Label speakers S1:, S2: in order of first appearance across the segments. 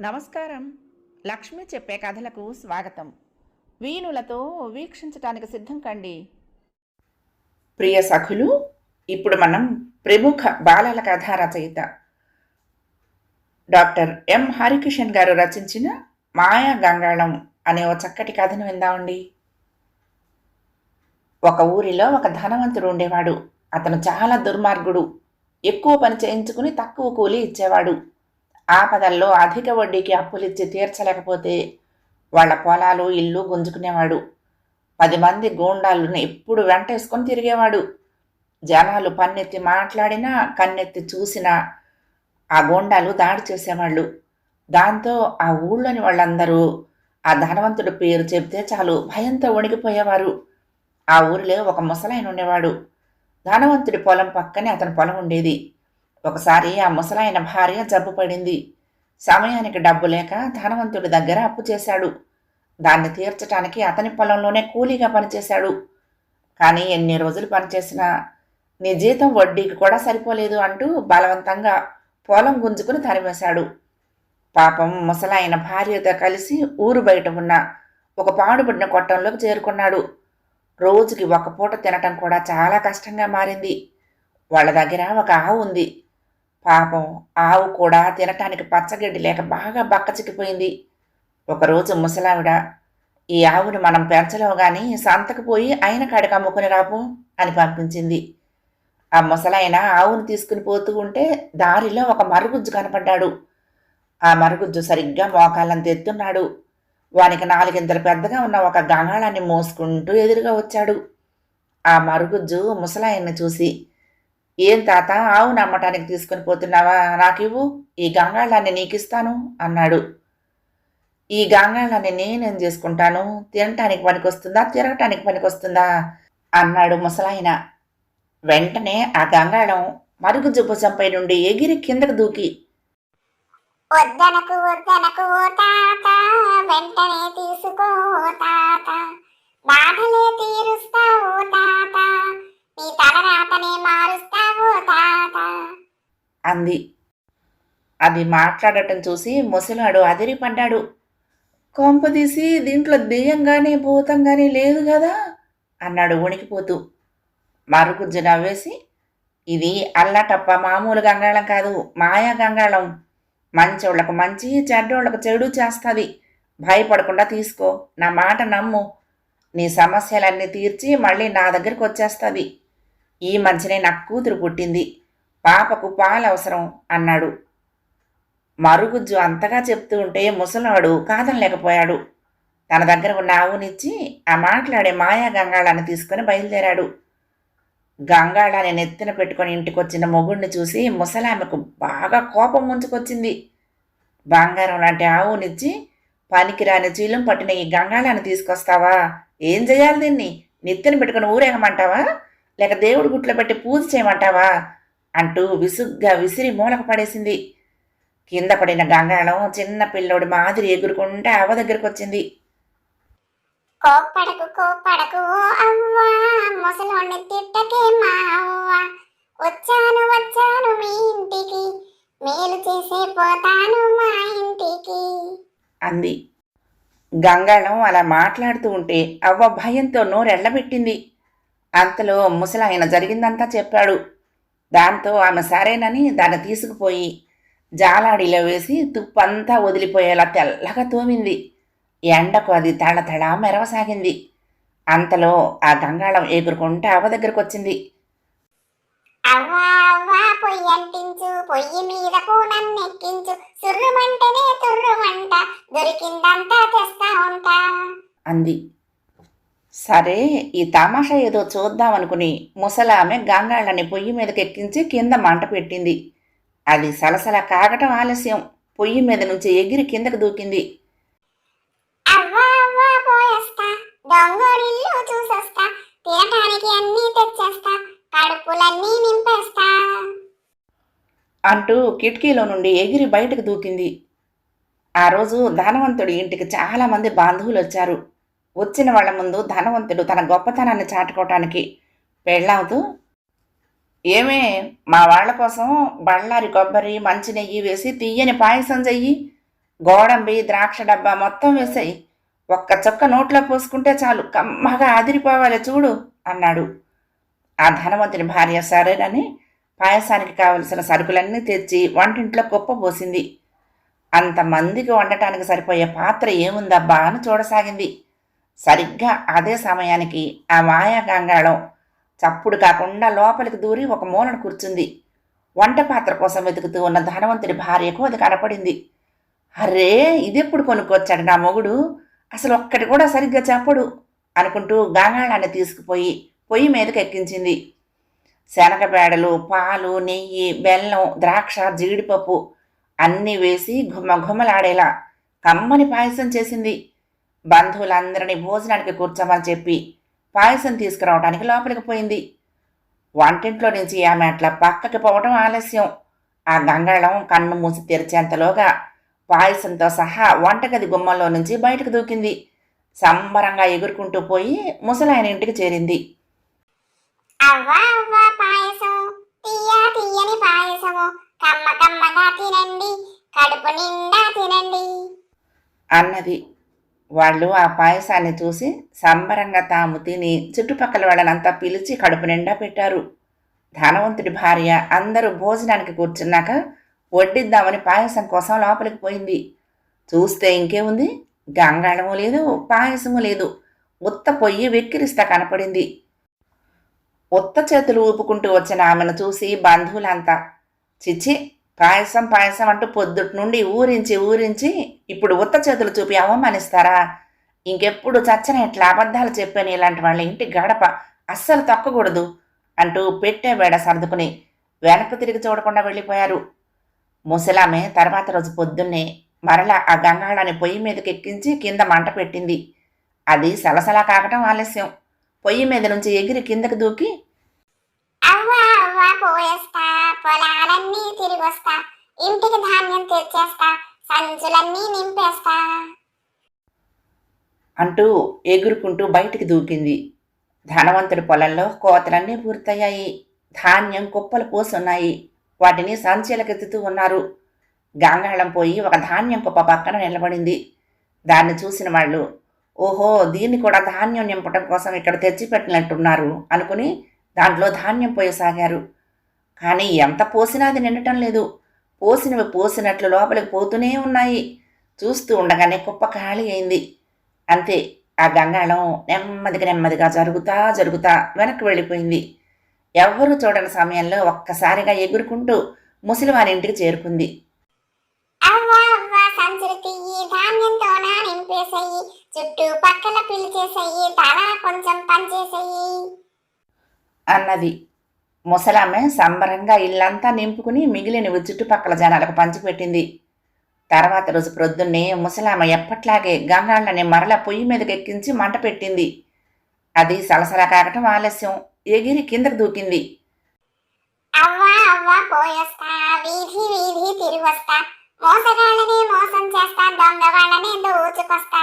S1: నమస్కారం. లక్ష్మి చెప్పే కథలకు స్వాగతం. వీణులతో వీక్షించటానికి సిద్ధం కండి. ప్రియ సఖులు ఇప్పుడు మనం ప్రముఖ బాలల కథా రచయిత డాక్టర్ ఎం హరికిషన్ గారు రచించిన మాయా గంగాళం అనే ఓ చక్కటి కథను విందామండి. ఒక ఊరిలో ఒక ధనవంతుడు ఉండేవాడు. అతను చాలా దుర్మార్గుడు. ఎక్కువ పని చేయించుకుని తక్కువ కూలి ఇచ్చేవాడు. ఆపదల్లో అధిక వడ్డీకి అప్పులిచ్చి తీర్చలేకపోతే వాళ్ళ పొలాలు ఇల్లు గుంజుకునేవాడు. పది మంది గూండాలను ఎప్పుడు వెంటేసుకొని తిరిగేవాడు. జనాలు పన్నెత్తి మాట్లాడినా కన్నెత్తి చూసినా ఆ గూండాలు దాడి చేసేవాళ్ళు. దాంతో ఆ ఊళ్ళోని వాళ్ళందరూ ఆ ధనవంతుడి పేరు చెబితే చాలు భయంతో వణికిపోయేవారు ఆ ఊరిలో ఒక ముసలాయన ఉండేవాడు ధనవంతుడి పొలం పక్కనే అతని పొలం ఉండేది. ఒకసారి ఆ ముసలాయన భార్య జబ్బు పడింది. సమయానికి డబ్బు లేక ధనవంతుడి దగ్గర అప్పు చేశాడు. దాన్ని తీర్చటానికి అతని పొలంలోనే కూలీగా పనిచేశాడు. కానీ ఎన్ని రోజులు పనిచేసినా నీ జీతం వడ్డీకి కూడా సరిపోలేదు అంటూ బలవంతంగా పొలం గుంజుకుని తరిమేశాడు. పాపం ముసలాయన భార్యతో కలిసి ఊరు బయట ఉన్న ఒక పాడుబడిన కొట్టంలోకి చేరుకున్నాడు. రోజుకి ఒక పూట తినటం కూడా చాలా కష్టంగా మారింది. వాళ్ళ దగ్గర ఒక ఆవు ఉంది. పాపం ఆవు కూడా తినటానికి పచ్చగడ్డి లేక బాగా బక్కచిక్కిపోయింది ఒకరోజు ముసలావిడ ఈ ఆవును మనం పెంచలేవు గాని సంతకు పోయి ఆయన కాడికి అమ్ముకుని రాపు అని పంపించింది. ఆ ముసలాయన ఆవును తీసుకుని పోతూ ఉంటే దారిలో ఒక మరుగుజ్జు కనపడ్డాడు. ఆ మరుగుజ్జు సరిగ్గా మోకాళ్ళంత ఎత్తున్నాడు వానికి నాలుగింతలు పెద్దగా ఉన్న ఒక గంగాళాన్ని మోసుకుంటూ ఎదురుగా వచ్చాడు. ఆ మరుగుజ్జు ముసలాయన్ని చూసి ఏం తాత ఆవు నమ్మటానికి తీసుకుని పోతున్నావా? నాకివ్వు. ఈ గంగాళాన్ని నీకిస్తాను అన్నాడు. ఈ గంగాళాన్ని నేనేం చేసుకుంటాను? తినటానికి పనికొస్తుందా? తిరగటానికి పనికొస్తుందా? అన్నాడు ముసలాయన. వెంటనే ఆ గంగాళం మరుగుజ్జు భుజంపై నుండి ఎగిరి కిందకు దూకి.
S2: వద్దనకు వద్దనకు తాత వెంటనే తీసుకో తాత. బాధలే తీరుస్తావు తాత. నీ తలరాతనే మారుస్తా
S1: అంది. అది మాట్లాడటం చూసి ముసలాడు అదిరిపడ్డాడు. కొంపదీసి దీంట్లో దెయ్యంగానే భూతంగానే లేదు కదా? అన్నాడు వణికిపోతూ. మరుగుజ్జు నవ్వేసి ఇది అల్లటప్ప మామూలు గంగాళం కాదు మాయా గంగాళం. మంచోళ్ళకు మంచి చెడ్డోళ్ళకు చెడు చేస్తుంది. భయపడకుండా తీసుకో నా మాట నమ్ము. నీ సమస్యలన్నీ తీర్చి మళ్ళీ నా దగ్గరికి వచ్చేస్తుంది. ఈ మధ్యనే నాకు కూతురు పుట్టింది. పాపకు పాలు అవసరం అన్నాడు. మరుగుజ్జు అంతగా చెప్తూ ఉంటే ముసలాడు కాదనలేకపోయాడు. తన దగ్గర ఉన్న ఆవునిచ్చి ఆ మాట్లాడే మాయా గంగాళాన్ని తీసుకుని బయలుదేరాడు. గంగాళాన్ని నెత్తిన పెట్టుకొని ఇంటికొచ్చిన మొగుడిని చూసి ముసలామెకు బాగా కోపం ముంచుకొచ్చింది. బంగారం లాంటి ఆవునిచ్చి పనికిరాని చీలం పట్టిన ఈ గంగాళాన్ని తీసుకొస్తావా? ఏం చేయాలి దీన్ని? నెత్తిన పెట్టుకుని ఊరేగమంటావా? లేక దేవుడి గుట్లో పెట్టి పూజ చేయమంటావా? అంటూ విసుగ్గా విసిరి మూలకు పడేసింది. కింద పడిన గంగాళం చిన్న పిల్లోడి మాదిరి ఎగురుకుంటే అవ్వ దగ్గరకు వచ్చింది
S2: కోప్పడకు కోప్పడకు ఓ అవ్వ ముసలోని తిట్టకే మా అవ్వ. వచ్చాను వచ్చాను మీ ఇంటికి. మేలు చేసే పోతాను మా ఇంటికి.
S1: అంది. గంగాళం అలా మాట్లాడుతూ ఉంటే అవ్వ భయంతో నోరెళ్ళబెట్టింది అంతలో ముసలాయన జరిగిందంతా చెప్పాడు. దాంతో ఆమె సరేనని దాన్ని తీసుకుపోయి జాలాడిలో వేసి తుప్పంతా వదిలిపోయేలా తెల్లగా తోమింది. ఎండకు అది తళతళ మెరవసాగింది. అంతలో ఆ గంగాళం ఎగురుకుంటే అవ్వ దగ్గరకు వచ్చింది
S2: పొయ్యి అంటించు పొయ్యి మీద నన్నెక్కించు సుర్రుమంటనే తుర్రుమంట దొరికిందంతా తెస్తా ఉంటా.
S1: అంది. సరే ఈ తమాషా ఏదో చూద్దామనుకుని ముసలామె గంగాళ్ళని పొయ్యి మీదకి ఎక్కించి కింద మంట పెట్టింది. అది సలసల కాగటం ఆలస్యం. పొయ్యి మీద నుంచి ఎగిరి కిందకు దూకింది. అంటూ కిటికీలో నుండి ఎగిరి బయటకు దూకింది. ఆ రోజు ధనవంతుడి ఇంటికి చాలామంది బంధువులు వచ్చారు వచ్చిన వాళ్ళ ముందు ధనవంతుడు తన గొప్పతనాన్ని చాటుకోవటానికి పెళ్ళవుతూ ఏమే మా వాళ్ళ కోసం బళ్ళారి కొబ్బరి మంచి నెయ్యి వేసి తీయని పాయసం చెయ్యి. గోడంబి ద్రాక్ష డబ్బా మొత్తం వేసాయి. ఒక్క చొక్క నోట్లో పోసుకుంటే చాలు. కమ్మగా అదిరిపోవాలి చూడు అన్నాడు. ఆ ధనవంతుని భార్య సరేనని పాయసానికి కావలసిన సరుకులన్నీ తెచ్చి వంటింట్లో కుప్ప పోసింది. అంతమందికి వండటానికి సరిపోయే పాత్ర ఏముందబ్బా అని చూడసాగింది. సరిగ్గా అదే సమయానికి ఆ మాయా గంగాళం చప్పుడు కాకుండా లోపలికి దూరి ఒక మూలను కూర్చుంది. వంట పాత్ర కోసం వెతుకుతూ ఉన్న ధనవంతుడి భార్యకు అది కనపడింది. అరే ఇదెప్పుడు కొనుక్కొచ్చాడు నా మొగుడు? అసలు ఒక్కటి కూడా సరిగ్గా చెప్పడు అనుకుంటూ గంగాళాన్ని తీసుకుపోయి పొయ్యి మీదకి ఎక్కించింది శనగబేడలు పాలు నెయ్యి బెల్లం ద్రాక్ష జీడిపప్పు అన్నీ వేసి ఘుమ ఘుమలాడేలా కమ్మని పాయసం చేసింది. బంధువులందరినీ భోజనానికి కూర్చోమని చెప్పి పాయసం తీసుకురావడానికి లోపలికి పోయింది. వంటింట్లో నుంచి ఆమె అట్లా పక్కకి పోవటం ఆలస్యం. ఆ గంగాళం కన్ను మూసి తెరిచేంతలోగా పాయసంతో సహా వంటగది గుమ్మంలో నుంచి బయటకు దూకింది. సంబరంగా ఎగురుకుంటూ పోయి ముసలాయన ఇంటికి చేరింది.
S2: అవ్వా అవ్వా పాయసం తీయ తీయని పాయసము. కమ్మ కమ్మగా తినండి. కడుపు నిండా తినండి.
S1: అన్నది. వాళ్ళు ఆ పాయసాన్ని చూసి సంబరంగా తాము తిని చుట్టుపక్కల వాళ్ళనంతా పిలిచి కడుపు నిండా పెట్టారు. ధనవంతుడి భార్య అందరూ భోజనానికి కూర్చున్నాక వడ్డిద్దామని పాయసం కోసం లోపలికి పోయింది. చూస్తే ఇంకేముంది గంగాళము లేదు పాయసము లేదు. ఉత్త పొయ్యి వెక్కిరిస్తా కనపడింది. ఉత్త చేతులు ఊపుకుంటూ వచ్చిన ఆమెను చూసి బంధువులంతా చిచి పాయసం పాయసం అంటూ పొద్దుటి నుండి ఊరించి ఊరించి ఇప్పుడు ఉత్త చేతులు చూపి అవమానిస్తారా? ఇంకెప్పుడు చచ్చని ఇట్లా అబద్ధాలు చెప్పాను ఇలాంటి వాళ్ళ ఇంటి గడప అస్సలు తొక్కకూడదు అంటూ పెట్టే వేడ సర్దుకుని వెనక్కు తిరిగి చూడకుండా వెళ్ళిపోయారు. ముసలామె తర్వాత రోజు పొద్దున్నే మరలా ఆ గంగాళాన్ని పొయ్యి మీదకి ఎక్కించి కింద మంట పెట్టింది. అది సలసలా కాకటం ఆలస్యం. పొయ్యి మీద నుంచి ఎగిరి కిందకి దూకి
S2: అవ్వా అవ్వా పోయేస్తా పొలాలన్నీ తిరిగొస్తా ఇంటికి ధాన్యం తెచ్చేస్తా సంచులన్నీ నింపేస్తా.
S1: అంటూ ఎగురుకుంటూ బయటికి దూకింది. ధనవంతుడి పొలంలో కోతలన్నీ పూర్తయ్యాయి. ధాన్యం కుప్పలు పోసున్నాయి. వాటిని సంచలకెత్తుతూ ఉన్నారు. గంగాళం పోయి ఒక ధాన్యం కుప్ప పక్కన నిలబడింది. దాన్ని చూసిన వాళ్ళు ఓహో దీన్ని కూడా ధాన్యం నింపటం కోసం ఇక్కడ తెచ్చిపెట్టినట్టున్నారు అనుకుని దాంట్లో ధాన్యం పోయసాగారు. కానీ ఎంత పోసినా అది నిండటం లేదు. పోసినవి పోసినట్లు లోపలికి పోతూనే ఉన్నాయి. చూస్తూ ఉండగానే కుప్ప ఖాళీ అయింది. అంతే ఆ గంగాళం నెమ్మదిగా నెమ్మదిగా జరుగుతా జరుగుతా వెనక్కి వెళ్ళిపోయింది. ఎవ్వరూ చూడని సమయంలో ఒక్కసారిగా ఎగురుకుంటూ ముసలివారి ఇంటికి చేరుకుంది.
S2: పిలిచేసేయి తల కొంచెం పనిచేసేయి
S1: అన్నది. ముసలామె సంబరంగా ఇల్లంతా నింపుకుని మిగిలినవి చుట్టుపక్కల జనాలకు పంచిపెట్టింది. తర్వాత రోజు ప్రొద్దున్నే ముసలామె ఎప్పట్లాగే గంగాళ్ళని మరల పొయ్యి మీదకి ఎక్కించి మంట పెట్టింది. అది సలసల కాకటం ఆలస్యం. ఎగిరి కిందకు దూకింది.
S2: అవ్వా అవ్వా పోయేస్తా. వీధి వీధి తిరిగొస్తా. మోసగాళ్ళనే మోసం చేస్తా. దొంగ వాళ్ళనే దోచుకొస్తా.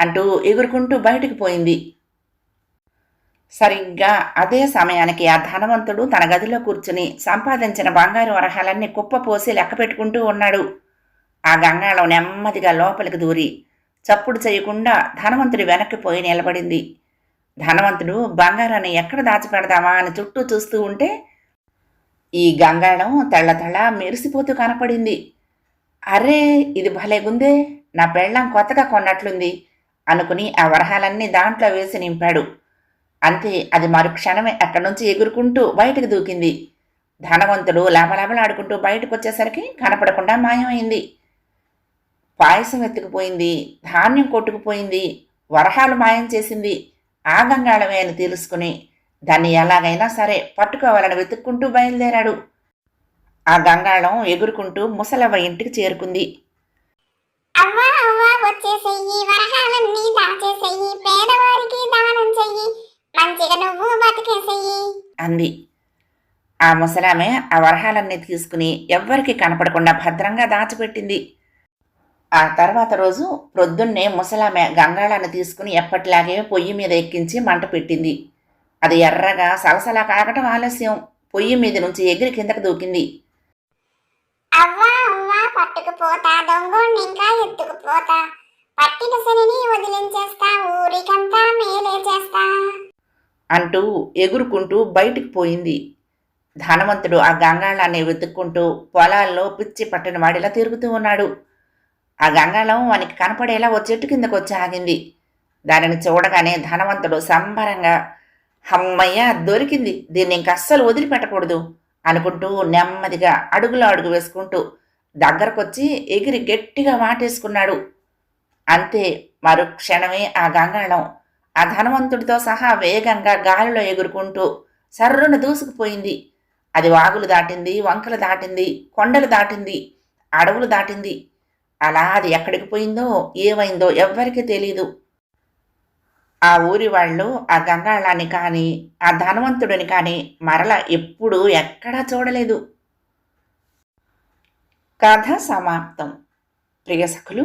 S1: అంటూ ఎగురుకుంటూ బయటికి పోయింది. సరిగ్గా అదే సమయానికి ఆ ధనవంతుడు తన గదిలో కూర్చుని సంపాదించిన బంగారు వరహాలన్నీ కుప్ప పోసి లెక్క పెట్టుకుంటూ ఉన్నాడు. ఆ గంగాళం నెమ్మదిగా లోపలికి దూరి చప్పుడు చేయకుండా ధనవంతుడి వెనక్కి పోయి నిలబడింది. ధనవంతుడు బంగారాన్ని ఎక్కడ దాచిపెడదామా? అని చుట్టూ చూస్తూ ఉంటే ఈ గంగాళం తెల్ల మెరిసిపోతూ కనపడింది. అరే ఇది భలేగుందే నా పెళ్ళం కొత్తగా కొన్నట్లుంది అనుకుని ఆ వరహాలన్నీ దాంట్లో వేసి నింపాడు. అంతే అది మరుక్షణమే అక్కడి నుంచి ఎగురుకుంటూ బయటకు దూకింది. ధనవంతుడు లాభలాభలాడుకుంటూ బయటకు వచ్చేసరికి కనపడకుండా మాయమైంది. పాయసం ఎత్తుకుపోయింది ధాన్యం కొట్టుకుపోయింది వరహాలు మాయం చేసింది ఆ గంగాళమే అని తెలుసుకుని దాన్ని ఎలాగైనా సరే పట్టుకోవాలని వెతుక్కుంటూ బయలుదేరాడు. ఆ గంగాళం ఎగురుకుంటూ ముసలవ్వ ఇంటికి చేరుకుంది.
S2: అమ్మా అవ్వా వచ్చేసేయి వరహాలన్నీ దాచేసేయి పేదవారికి దానం చెయ్యి మంచిగా నువ్వు బతికేసేయి.
S1: అంది. ఆ ముసలామె ఆ వరహాలన్నీ తీసుకుని ఎవ్వరికి కనపడకుండా భద్రంగా దాచిపెట్టింది. ఆ తర్వాత రోజు ప్రొద్దున్నే ముసలామె గంగాళాన్ని తీసుకుని ఎప్పటిలాగే పొయ్యి మీద ఎక్కించి మంట పెట్టింది. అది ఎర్రగా సలసలా కాగటం ఆలస్యం. పొయ్యి మీద నుంచి ఎగిరి కిందకు దూకింది.
S2: అవ్వా అవ్వా పట్టుకుపోతా దొంగోడిని ఇంకా ఎత్తుకుపోతా. పట్టిన శనిని వదిలించేస్తా ఊరికంతా మేలే చేస్తా.
S1: అంటూ ఎగురుకుంటూ బయటికి పోయింది. ధనవంతుడు ఆ గంగాళాన్ని వెతుక్కుంటూ పొలాల్లో పిచ్చి పట్టిన వాడిలా తిరుగుతూ ఉన్నాడు. ఆ గంగాళం వానికి కనపడేలా ఓ చెట్టు కిందకు వచ్చి ఆగింది. దానిని చూడగానే ధనవంతుడు సంబరంగా హమ్మయ్య దొరికింది. దీన్ని ఇంక అస్సలు వదిలిపెట్టకూడదు అనుకుంటూ నెమ్మదిగా అడుగులో అడుగు వేసుకుంటూ దగ్గరకొచ్చి ఎగిరి గట్టిగా మాటేసుకున్నాడు అంతే మరుక్షణమే ఆ గంగాళం ఆ ధనవంతుడితో సహా వేగంగా గాలిలో ఎగురుకుంటూ సర్రును దూసుకుపోయింది. అది వాగులు దాటింది వంకలు దాటింది కొండలు దాటింది అడవులు దాటింది. అలా అది ఎక్కడికి పోయిందో ఏమైందో ఎవ్వరికీ తెలీదు. ఆ ఊరి వాళ్ళు ఆ గంగాళాన్ని కానీ ఆ ధనవంతుడిని కానీ మరల ఎప్పుడూ ఎక్కడా చూడలేదు. కథ సమాప్తం. ప్రియ సఖులు